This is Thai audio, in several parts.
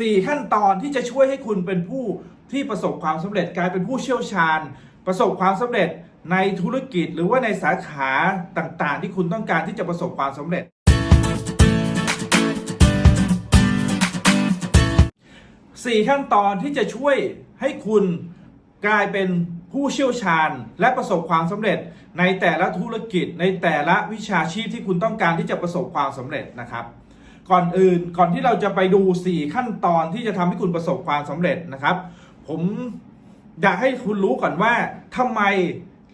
4 ขั้นตอนที่จะช่วยให้คุณเป็นผู้ที่ประสบความสำเร็จกลายเป็นผู้เชี่ยวชาญ ประสบความสำเร็จในธุรกิจหรือว่าในสาขาต่างๆ ที่คุณต้องการที่จะประสบความสำเร็จ 4 ขั้นตอนที่จะช่วยให้คุณกลายเป็นผู้เชี่ยวชาญและประสบความสำเร็จในแต่ละธุรกิจในแต่ละวิชาชีพที่คุณต้องการที่จะประสบความสำเร็จนะครับ ก่อนอื่นก่อนที่เราจะไปดู 4 ขั้นตอนที่จะทำให้คุณประสบความสำเร็จนะครับ ผมอยากให้คุณรู้ก่อนว่าทำไม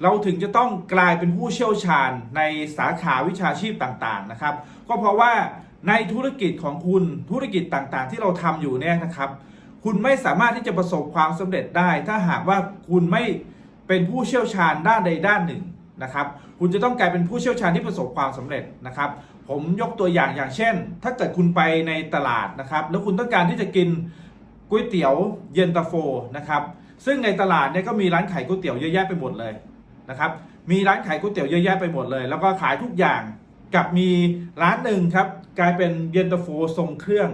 เราถึงจะต้องกลายเป็นผู้เชี่ยวชาญในสาขาวิชาชีพต่างๆนะครับ ก็เพราะว่าในธุรกิจของคุณธุรกิจต่างๆ ที่เราทำอยู่เนี่ยนะครับ คุณไม่สามารถที่จะประสบความสำเร็จได้ ถ้าหากว่าคุณไม่เป็นผู้เชี่ยวชาญด้านใดด้านหนึ่ง นะครับคุณจะต้องกลายเป็นผู้เชี่ยวชาญที่ประสบความสำเร็จนะครับ ผมยกตัวอย่างอย่างเช่น ถ้าเกิดคุณไปในตลาดนะครับ แล้วคุณต้องการที่จะกินก๋วยเตี๋ยวเย็นตาโฟนะครับซึ่งในตลาดเนี่ยก็มีร้านขายก๋วยเตี๋ยวเยอะแยะไปหมดเลยนะครับมีร้านขายก๋วยเตี๋ยวเยอะแยะไปหมดเลย แล้วก็ขายทุกอย่างกับมีร้านหนึ่งครับกลายเป็นเย็นตาโฟทรงเครื่อง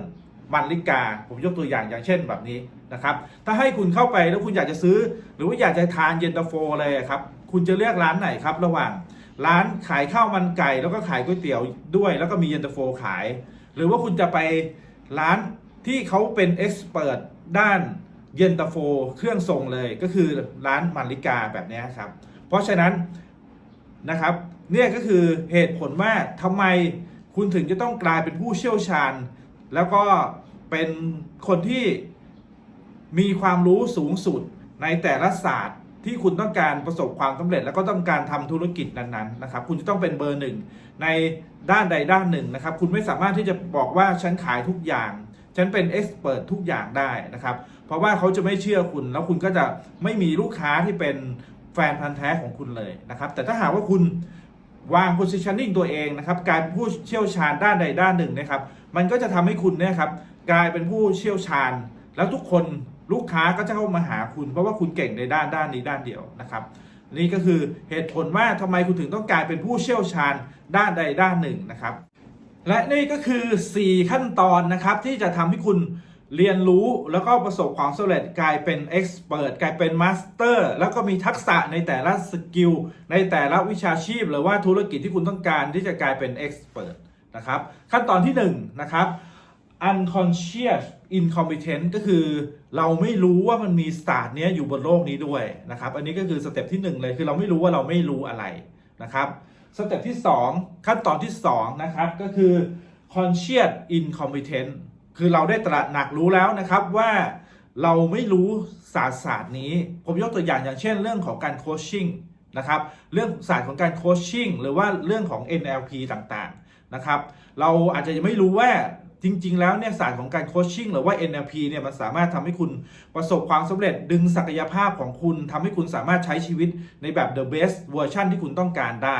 มันลิกา ผมยกตัวอย่างอย่างเช่นแบบนี้นะครับถ้าให้คุณเข้าไปแล้วคุณอยากจะซื้อ หรือว่าอยากจะทานเย็นตาโฟเลยครับ คุณจะเลือกร้านไหนครับ ระหว่าง ร้านขายข้าวมันไก่ แล้วก็ขายก๋วยเตี๋ยวด้วย แล้วก็มีเย็นตาโฟขาย หรือว่าคุณจะไปร้านที่เขาเป็นเอ็กซ์เพรสด้านเย็นตาโฟเครื่องทรงเลยก็คือร้านมันลิกาแบบนี้ครับ เพราะฉะนั้นนะครับเนี่ยก็คือเหตุผลว่าทำไมคุณถึงจะต้องกลายเป็นผู้เชี่ยวชาญ แล้วก็เป็นคนที่มีความรู้สูงสุดในแต่ละศาสตร์ ที่คุณต้องการประสบความสำเร็จ แล้วก็ต้องการทำธุรกิจนั้นๆนะครับ คุณจะต้องเป็นเบอร์หนึ่งในด้านใดด้านหนึ่งนะครับ คุณไม่สามารถที่จะบอกว่าฉันขายทุกอย่าง ฉันเป็นเอ็กซ์เพรสทุกอย่างได้นะครับ เพราะว่าเขาจะไม่เชื่อคุณ แล้วคุณก็จะไม่มีลูกค้าที่เป็นแฟนพันธ์แท้ของคุณเลยนะครับ แต่ถ้าหากว่าคุณวาง positioning ตัวเองนะครับ กายเป็นผู้เชี่ยวชาญด้านใดด้านหนึ่งนะครับ มันก็จะทำให้คุณเนี่ยครับกลายเป็นผู้เชี่ยวชาญ แล้วทุกคน ลูกค้าก็จะเข้ามาหาคุณ เพราะว่าคุณเก่งในด้านด้านนี้ด้านเดียวนะครับนี่ก็คือเหตุผลว่าทำไมคุณถึงต้องกลายเป็นผู้เชี่ยวชาญด้านใดด้านหนึ่งนะครับ และนี่ก็คือ 4 ขั้นตอนนะครับที่จะทำให้คุณเรียนรู้แล้วก็ประสบความสำเร็จกลายเป็นเอ็กซ์เพรสกลายเป็นมาสเตอร์แล้วก็มีทักษะในแต่ละสกิลในแต่ละวิชาชีพ หรือว่าธุรกิจที่คุณต้องการที่จะกลายเป็นเอ็กซ์เพรสนะครับขั้นตอนที่1นะครับ unconscious incompetent ก็คือเราไม่รู้ว่ามันมีศาสตร์นี้อยู่บนโลกนี้ด้วยนะครับ อันนี้ก็คือสเต็ปที่ 1 เลยคือเราไม่รู้ว่าเราไม่รู้อะไรนะครับสเต็ปที่ 2 ขั้นตอนที่ 2 นะครับ ก็คือ conscious incompetent คือเราได้ตระหนักรู้แล้วนะครับว่าเราไม่รู้ศาสตร์ศาสตร์นี้ ผมยกตัวอย่างอย่างเช่นเรื่องของการโคชชิ่งนะครับเรื่องศาสตร์ของการโคชชิ่งหรือว่าเรื่องของ NLP ต่างๆนะครับ เราอาจจะยังไม่รู้ว่า จริง ๆ แล้วเนี่ยศาสตร์ของการโคชชิ่งหรือว่า NLP เนี่ยมันสามารถทำให้คุณประสบความสำเร็จดึงศักยภาพของคุณทำให้คุณสามารถใช้ชีวิตในแบบ the best version ที่คุณต้องการได้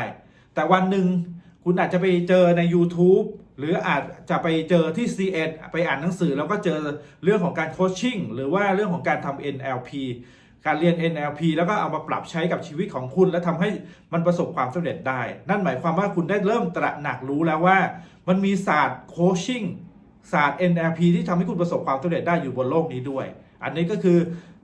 แต่วันหนึ่งคุณอาจจะไปเจอใน YouTube หรืออาจจะไปเจอที่ CS ไปอ่านหนังสือแล้วก็เจอเรื่องของการโคชชิ่งหรือว่าเรื่องของการทำ NLP การเรียน NLP แล้วก็เอามาปรับใช้กับชีวิตของคุณ และทำให้มันประสบความสำเร็จได้ นั่นหมายความว่าคุณได้เริ่มตระหนักรู้แล้วว่า มันมีศาสตร์โคชชิ่ง ศาสตร์ NLP ที่ทำให้คุณประสบความสำเร็จได้อยู่บนโลกนี้ด้วย อันนี้ก็คือ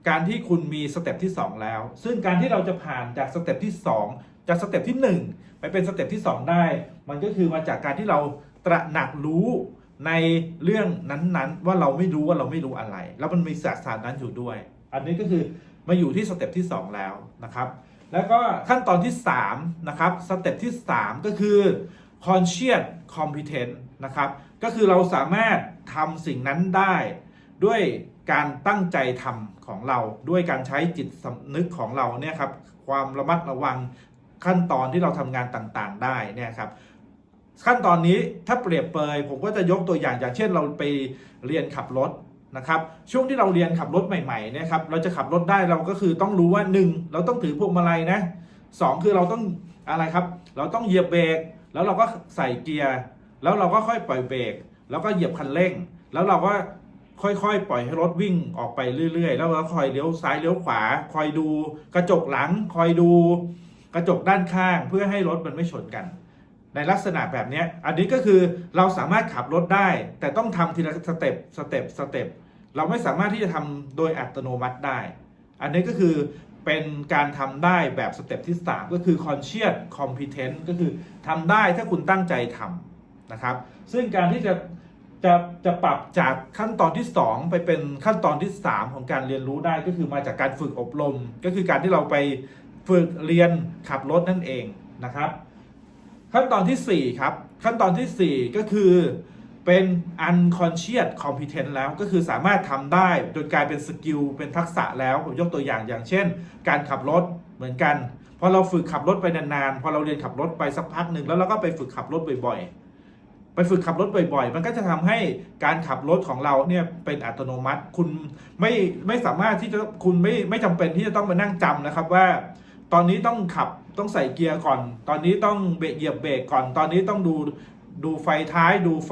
การที่คุณมีสเต็ปที่ 2 แล้ว ซึ่งการที่เราจะผ่านจากสเต็ปที่ 2 จากสเต็ปที่ 1 ไปเป็นสเต็ปที่ 2 ได้ มันก็คือมาจากการที่เราตระหนักรู้ในเรื่องนั้นๆ ว่าเราไม่รู้ว่าเราไม่รู้อะไร แล้วมันมีศาสตร์ศาสตร์นั้นอยู่ด้วย อันนี้ก็คือมาอยู่ที่สเต็ปที่ 2 แล้วนะครับ แล้วก็ขั้นตอนที่3นะครับสเต็ปที่ 3 ก็คือ conscious competence นะครับ ก็คือเราสามารถทำสิ่งนั้นได้ ด้วยการตั้งใจทำของเรา ด้วยการใช้จิตสำนึกของเราเนี่ยครับความระมัดระวังขั้นตอนที่เราทำงานต่างๆ ได้เนี่ยครับขั้นตอนนี้ถ้าเปรียบเปยผมก็จะยกตัวอย่างอย่างเช่นเราไปเรียนขับรถนะครับช่วงที่เราเรียนขับรถใหม่ๆเนี่ยครับเราจะขับรถได้เราก็คือต้องรู้ว่า 1 เราต้องถือพวงมาลัยนะสองคือเราต้องอะไรครับ เราต้องเหยียบเบรกแล้วเราก็ใส่เกียร์ แล้วเราก็ค่อยปล่อยเบรกแล้วก็เหยียบคันเร่ง แล้วเราก็ค่อยๆ ปล่อยให้รถวิ่งออกไปเรื่อยๆ แล้วเราคอยเลี้ยวซ้ายเลี้ยวขวา คอยดู กระจกหลัง คอยดู กระจกด้านข้างเพื่อให้รถมันไม่ชนกัน ในลักษณะแบบนี้อันนี้ก็คือเราสามารถขับรถได้ แต่ต้องทำทีละสเต็ปสเต็ปสเต็ปเราไม่สามารถที่จะทำโดยอัตโนมัติได้ อันนี้ก็คือเป็นการทำได้แบบสเต็ปที่ 3 ก็คือ conscious competent ก็คือทำได้ถ้าคุณตั้งใจทำ นะครับ ซึ่งการที่จะจะจะปรับจากขั้นตอนที่ 2 ไปเป็นขั้นตอนที่ 3 ของการเรียนรู้ได้ก็คือมาจากการฝึกอบรม ก็คือการที่เราไปฝึกเรียนขับรถนั่นเองนะครับ ขั้นตอนทีสี่4 ครับ ขั้นตอนทีสี่ 4 ก็คือเป็น unconscious competent แล้วก็คือสามารถทำได้จนกลายเป็นสกิลเป็นทักษะแล้วผมยกตัวอย่างอย่างเช่น การขับรถเหมือนกันพอเราฝึกขับรถไปนานๆพอเราเรียนขับรถไปสักพักหนึ่งแล้วเราก็ไปฝึกขับรถบ่อยๆ ไปฝึกขับรถบ่อยๆ มันก็จะทำให้การขับรถของเราเนี่ยเป็นอัตโนมัติ คุณไม่ไม่สามารถที่จะคุณไม่ไม่จำเป็นที่จะต้องมานั่งจำนะครับว่า ตอนนี้ต้องขับต้องใส่เกียร์ก่อน ตอนนี้ต้องเบรกเหยียบเบรกก่อน ตอนนี้ต้องดูดูไฟท้ายดูไฟ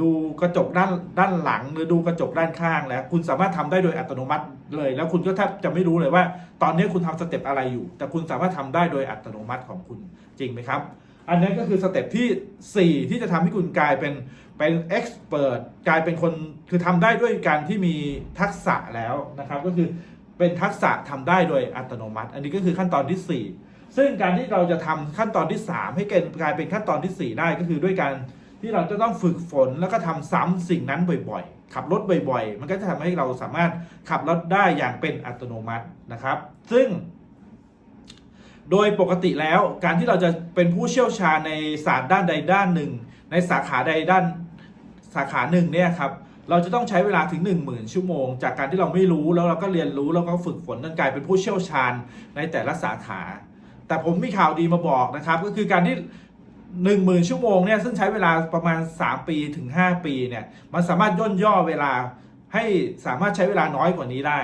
ดูกระจกด้านด้านหลัง หรือดูกระจกด้านข้างแล้วคุณสามารถทำได้โดยอัตโนมัติเลย แล้วคุณก็แทบจะไม่รู้เลยว่า ตอนนี้คุณทำสเต็ปอะไรอยู่ แต่คุณสามารถทำได้โดยอัตโนมัติของคุณจริงไหมครับ อันนั้นก็คือสเต็ปที่ 4 ที่จะทำให้คุณกลายเป็นเป็นเอ็กซ์เพรสกลายเป็นคนคือทำได้ด้วยการที่มีทักษะแล้วนะครับ ก็คือเป็นทักษะทำได้โดยอัตโนมัติ อันนี้ก็คือขั้นตอนที่ 4 ซึ่งการที่เราจะทำขั้นตอนที่ 3 ให้เกลายเป็นขั้นตอนที่ 4 ได้ก็คือด้วยการที่เราจะต้องฝึกฝนแล้วก็ทำซ้ำสิ่งนั้นบ่อยๆ ขับรถบ่อยๆ มันก็จะทำให้เราสามารถขับรถได้อย่างเป็นอัตโนมัตินะครับ ซึ่ง โดยปกติแล้วการที่เราจะเป็นผู้เชี่ยวชาญในศาสตร์ด้านใดด้านหนึ่ง ในสาขาใดด้านสาขาหนึ่งเนี่ยครับเราจะต้องใช้เวลาถึง 1 0,000 ชั่วโมง จากการที่เราไม่รู้แล้วเราก็เรียนรู้แล้วก็ฝึกฝนจนกลายเป็นผู้เชี่ยวชาญในแต่ละสาขา แต่ผมมีข่าวดีมาบอกนะครับ ก็คือการที่ 1 0,000 ชั่วโมงเนี่ยซึ่งใช้เวลาประมาณ 3 ปีถึง 5 ปีเนี่ยมันสามารถย่นย่อเวลาให้สามารถใช้เวลาน้อยกว่านี้ได้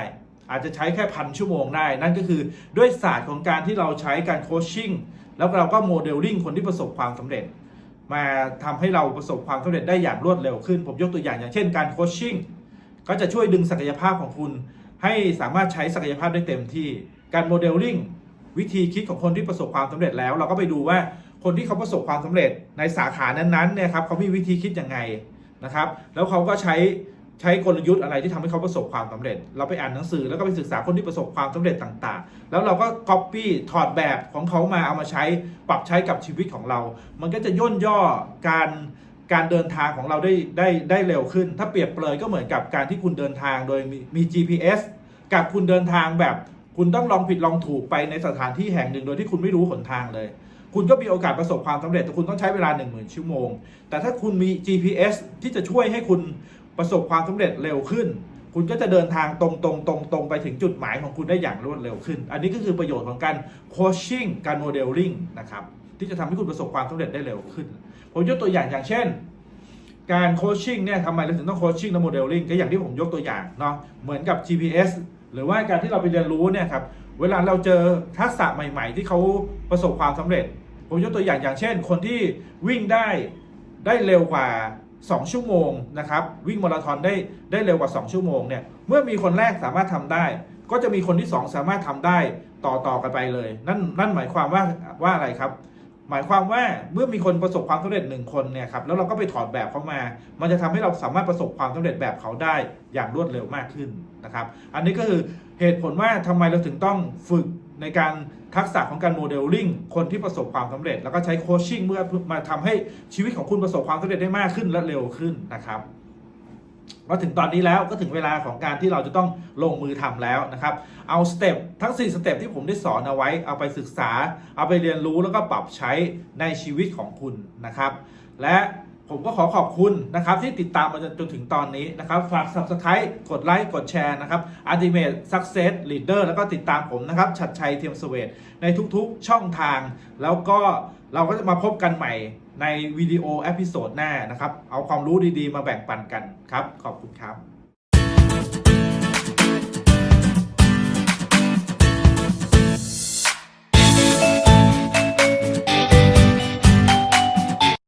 อาจจะใช้แค่พันชั่วโมงได้ นั่นก็คือด้วยศาสตร์ของการที่เราใช้การโคชชิ่งแล้วเราก็โมเดลลิ่งคนที่ประสบความสำเร็จ มาทำให้เราประสบความสำเร็จได้อย่างรวดเร็วขึ้น ผมยกตัวอย่างอย่างเช่นการโคชชิ่งก็จะช่วยดึงศักยภาพของคุณ ให้สามารถใช้ศักยภาพได้เต็มที่ การโมเดลลิ่งวิธีคิดของคนที่ประสบความสำเร็จแล้ว เราก็ไปดูว่าคนที่เขาประสบความสำเร็จในสาขานั้นๆเนี่ยครับเขามีวิธีคิดยังไงนะครับ แล้วเขาก็ใช้ ใช้กลยุทธ์อะไรที่ทำให้เขาประสบความสำเร็จ เราไปอ่านหนังสือแล้วก็ไปศึกษาคนที่ประสบความสำเร็จต่างๆ แล้วเราก็ก๊อปปี้ถอดแบบของเขามาเอามาใช้ปรับใช้กับชีวิตของเรา มันก็จะย่นย่อการการเดินทางของเราได้ได้ได้เร็วขึ้น ถ้าเปรียบเปรยก็เหมือนกับการที่คุณเดินทางโดยมีมี GPS กับคุณเดินทางแบบคุณต้องลองผิดลองถูกไปในสถานที่แห่งหนึ่งโดยที่คุณไม่รู้หนทางเลย คุณก็มีโอกาสประสบความสำเร็จแต่คุณต้องใช้เวลา 1 0,000 ชั่วโมง แต่ถ้าคุณมี GPS ที่จะช่วยให้คุณ ประสบความสำเร็จเร็วขึ้น คุณก็จะเดินทางตรงตรงตรงตรงไปถึงจุดหมายของคุณได้อย่างรวดเร็วขึ้น อันนี้ก็คือประโยชน์ของการโคชชิ่งการโมเดลลิ่งนะครับที่จะทำให้คุณประสบความสำเร็จได้เร็วขึ้น ผมยกตัวอย่างอย่างเช่น การโคชชิ่งเนี่ยทำไมเราถึงต้องโคชชิ่งและโมเดลลิ่งก็อย่างที่ผมยกตัวอย่างเนาะเหมือนกับ GPS หรือว่าการที่เราไปเรียนรู้เนี่ยครับเวลาเราเจอทักษะใหม่ ๆ ที่เขาประสบความสำเร็จ ผมยกตัวอย่างอย่างเช่น คนที่วิ่งได้ได้เร็วกว่า 2 ชั่วโมงนะครับวิ่งมาราธอนได้ได้เร็วกว่า 2 ชั่วโมงเนี่ยเมื่อมีคนแรกสามารถทำได้ ก็จะมีคนที่ 2 สามารถทำได้ต่อต่อกันไปเลย นั่นนั่นหมายความว่าว่าอะไรครับ หมายความว่าเมื่อมีคนประสบความสำเร็จหนึ่งคนเนี่ยครับแล้วเราก็ไปถอดแบบเขามา มันจะทำให้เราสามารถประสบความสำเร็จแบบเขาได้อย่างรวดเร็วมากขึ้นนะครับ อันนี้ก็คือเหตุผลว่าทำไมเราถึงต้องฝึก ในการทักษะของการโมเดลลิ่งคนที่ประสบความสำเร็จ แล้วก็ใช้โคชชิ่งเมื่อมาทำให้ชีวิตของคุณประสบความสำเร็จได้มากขึ้นและเร็วขึ้นนะครับมาถึงตอนนี้แล้วก็ถึงเวลาของการที่เราจะต้องลงมือทำแล้วนะครับ เอาสเต็ปทั้ง 4 สเต็ปที่ผมได้สอนเอาไว้ เอาไปศึกษา เอาไปเรียนรู้แล้วก็ปรับใช้ในชีวิตของคุณนะครับ และ ผมก็ขอขอบคุณนะครับที่ติดตามมาจนถึงตอนนี้นะครับ ฝาก subscribe กดไลค์กดแชร์นะครับ Ultimate Success Leader แล้วก็ติดตามผมนะครับชัดชัยเทียมสเวทในทุกๆช่องทาง แล้วก็เราก็จะมาพบกันใหม่ในวิดีโอเอพิโซดหน้านะครับ เอาความรู้ดีๆมาแบ่งปันกันครับ ขอบคุณครับ